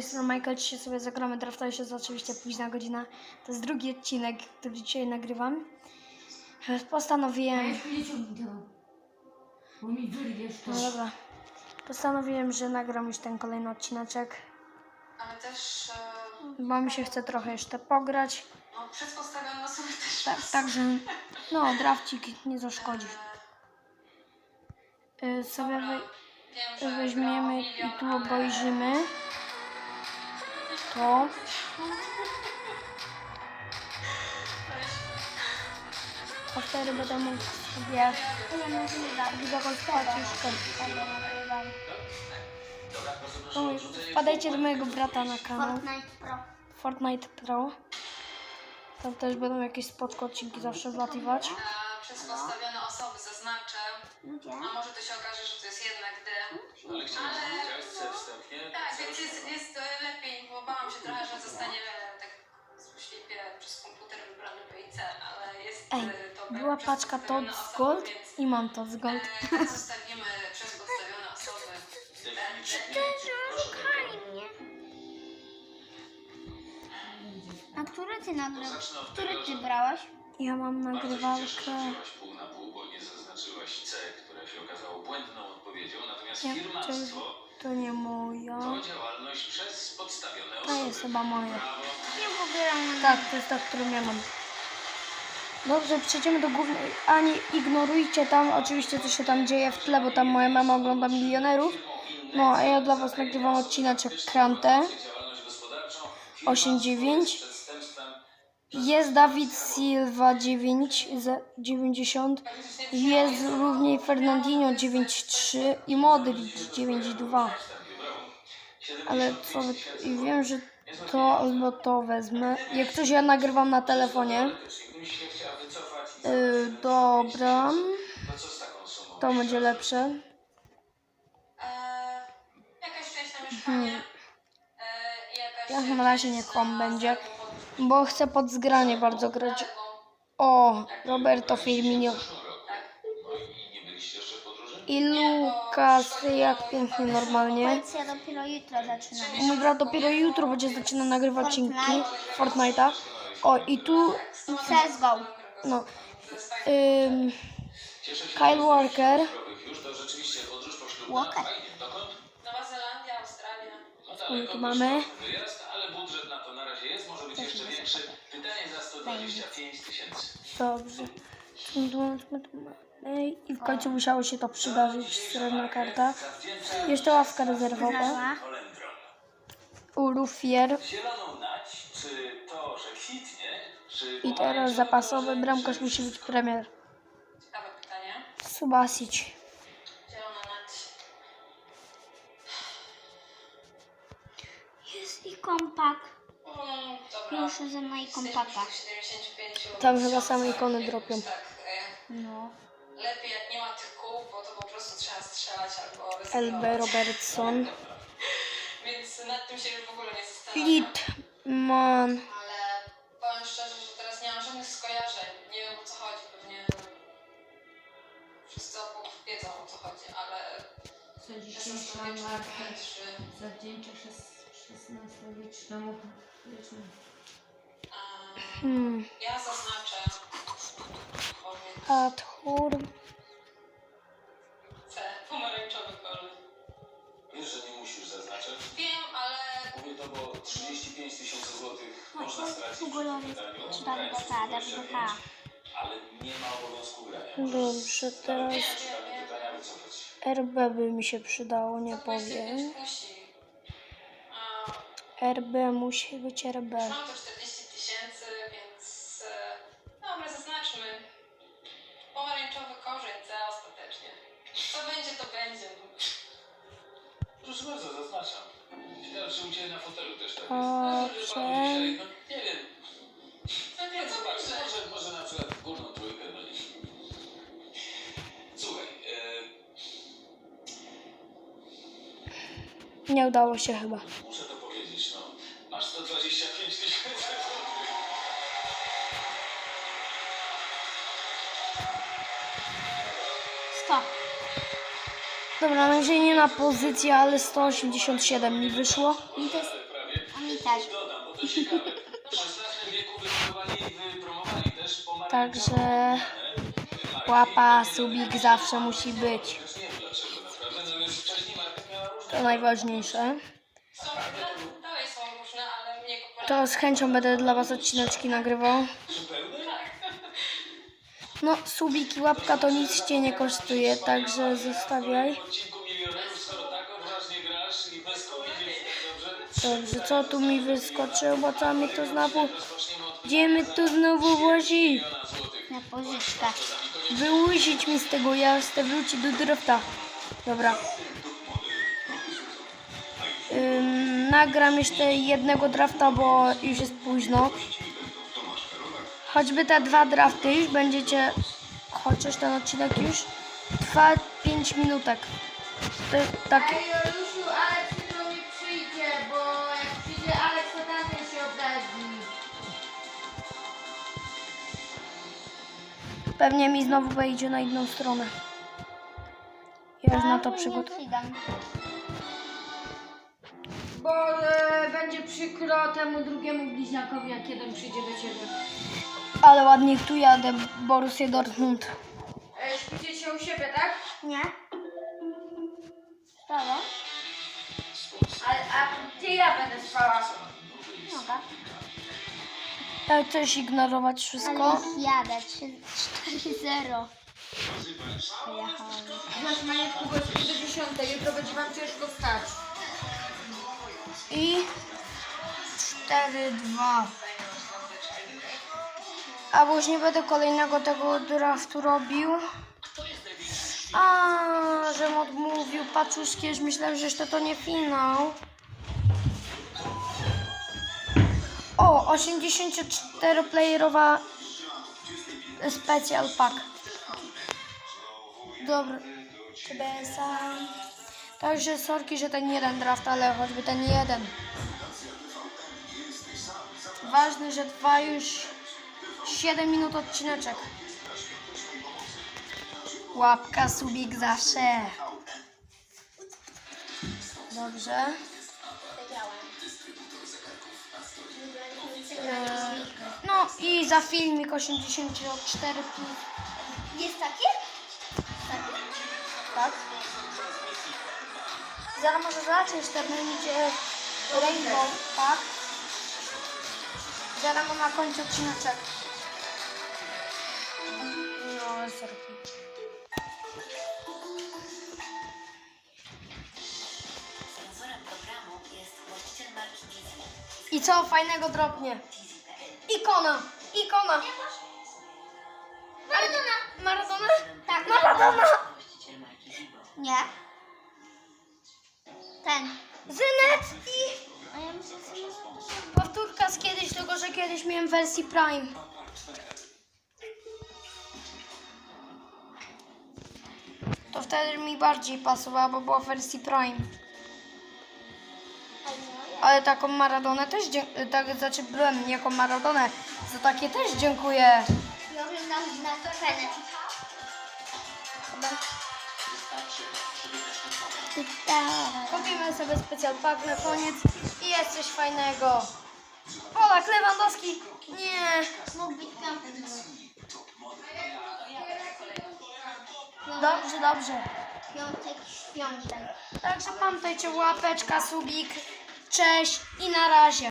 tej strony Michael, dzisiaj sobie zagramy drafta, już jest oczywiście późna godzina. To jest drugi odcinek, który dzisiaj nagrywam. Postanowiłem. Bo mi wyrwiesz to. no dobra, postanowiłem, że nagram już ten kolejny odcineczek, Ale też e, bo mi się chce trochę jeszcze pograć. no, osoby też Tak, także, no, drafcik nie zaszkodzi. Y, sobie wy, wiem, weźmiemy i tu ale obejrzymy to. A wtedy będę mógł sobie zakończyć No, Wpadajcie do mojego brata na kanał Fortnite Pro. Fortnite Pro. Tam też będą jakieś spotko odcinki zawsze wlatywać. E, przedpostawione osoby zaznaczę, a może to się okaże, że to jest jednak D. Ale chciałem Ale- powiedzieć wstępnie. Tak, więc jest, jest lepiej, bo bałam się trochę, że zostanie e, tak złośliwie przez komputer wybrany B i C, ale jest Ej, e, to B. była paczka to z osoby, gold więc, i mam to z gold. E, zostawimy przez podstawione osoby. Szukali A który ty nagrał? Który ty brałeś? Ja mam wzięłaś pół na pół, bo nie zaznaczyłaś C, które się okazało błędną odpowiedzią. Natomiast Nie, firmactwo To nie moja. to działalność przez podstawione To osoby. jest chyba moja. Brawo. Nie pobieram. Tak, to jest ta, którą ja mam. Dobrze, przejdziemy do głównej. A nie ignorujcie tam oczywiście, co się tam dzieje w tle, bo tam moja mama ogląda milionerów. No, a ja dla Was nagrywam odcineczek Krantę Działalność gospodarczą. 8-9. Jest Dawid Silva 9 z 90. Jest również Fernandinho 9-3 i Modric 9-2. Ale co. I wiem, że to albo to wezmę. Jak coś ja nagrywam na telefonie. Yy, dobra. to będzie lepsze. E, jakaś część na mieszkanie. Jakaś Jak na razie on na będzie. Bo chcę pod zgranie bardzo grać. O, Roberto Firmino. No i Lukas, jak pięknie normalnie. Policja dopiero jutro zaczyna. Mój brat dopiero jutro będzie zaczynał nagrywać odcinki Fortnite'a. O, i tu, CSGO. no, ym, Kyle Walker. Walker. Fajnie. Dokąd? Nowa Zelandia, Australia. Tu mamy. Pytanie za 125 tysięcy. Dobrze. Tu, tu. I w końcu musiało się to przydarzyć, srebrna karta. Jeszcze ławka rezerwowa. Urufier. Zieloną nać, czy to, że kwitnie, czy I teraz zapasowy bramkarz musi być premier. Ciekawe pytanie. Subasic. Zielona nać. Jest i kompak. Proszę ze mną i kompaka. Jesteśmy przy 75 Tam chyba same ikony dropią. No. lepiej jak nie ma tych kół, bo to po prostu trzeba strzelać albo LB. Robertson. Więc nad tym się w ogóle nie zastanawiam. Litman. Ale powiem szczerze, że teraz nie mam żadnych skojarzeń. Nie wiem o co chodzi, pewnie wszyscy obok wiedzą o co chodzi, ale Co jestem dzisiejsza człowieczna marka trzy. zawdzięcza XVI-wiecznemu wiecznemu. Hmm. Ja zaznaczę powiedz Adhur. C, pomarańczowy kolor. Wiesz, że nie musisz zaznaczać? Wiem, ale Mówię to, bo 35 tysięcy złotych można stracić przy Ugolony. wydaniu, Czytamy grając w zasada, 25, WH. ale nie ma obowiązku grania. Dobrze, teraz wiem, wiem, wiem. Pytania wycofać. RB by mi się przydało, nie Co 25 powiem. A, RB musi być RB. Mam to 40 tysięcy, więc e, dobra, zaznaczmy. Pomarańczowy korzeń C ostatecznie. Co będzie, to będzie. Proszę bardzo, zaznaczam. Ciekawe, czy u Ciebie na fotelu też tak jest. Dobrze. No, dzisiaj, no, nie wiem. To nie, co Zobacz, może, może na przykład górną trójkę, no nie. Słuchaj, e, Nie udało się chyba. Dobra, nie na pozycję, ale 187 mi wyszło. Mi wypromowali, wypromowali też Także łapa, subik zawsze musi być. To najważniejsze. To z chęcią będę dla Was odcineczki nagrywał. No, subik i łapka to nic Cię nie kosztuje, także zostawiaj. Dobrze? Co tu mi wyskoczyło, bo co mi to znowu... Zaczniemy od Gdzie my tu znowu włazi? miliona złotych. Na pożyczkę. Wyłusić mi z tego, ja chcę wrócić do drifta. Dobra. Ym, nagram jeszcze jednego drafta, bo już jest późno. Choćby te dwa drafty już będziecie... Chociaż ten odcinek już trwa 5 minutek. To jest taki... Ej, Aleks jutro nie przyjdzie, bo jak przyjdzie Aleks, to się obrazi. Pewnie mi znowu wejdzie na inną stronę. Ja już na to nie przygotuję. Bo e, będzie przykro temu drugiemu bliźniakowi, jak jeden przyjdzie do ciebie. Ale ładnie tu jadę, Borussia Dortmund. E, śpicie się u siebie, tak? Nie? Stało? A, a gdzie ja będę spała? Mogę. Ja też ignorować Ale wszystko. już jadę. 4-0. Pojechałem. Znasz majątku bo jest do 10, jutro będzie wam ciężko wstać. I 4-2. A bo już nie będę kolejnego tego draftu robił. A, żem odmówił paczuszki, już myślałem, że jeszcze to nie finał. O, 84-playerowa special pack. Dobra. TBS-a. Także sorki, że ten jeden draft, ale choćby ten jeden. Ważne, że trwa już 7 minut odcineczek. Łapka, subik zawsze. Dobrze. Eee, No i za filmik 84 plus. Jest takie? Tak? Zaraz może zacząć ten będzie Rainbow, tak? Zaraz mam na końcu odcineczek. Sorki. Sponsorem programu jest właściciel marki Disney. I co fajnego dropnie? Ikona! Ikona! Maradona! Maradona? Tak, Maradona! Nie. Ten. Zynet i A ja myślę, że... powtórka z kiedyś, tylko że kiedyś miałem wersji Prime. To wtedy mi bardziej pasowała, bo była w wersji Prime. Ale taką Maradonę też tak, znaczy byłem jako Maradonę, za takie też dziękuję. Ja oglądam na to Fenet. Kupimy sobie specjal pack na koniec i jest coś fajnego. Polak Lewandowski! Nie! Mógł być piąty. Dobrze, dobrze. Piątek, świątek. Także pamiętajcie łapeczka, subik. Cześć i na razie.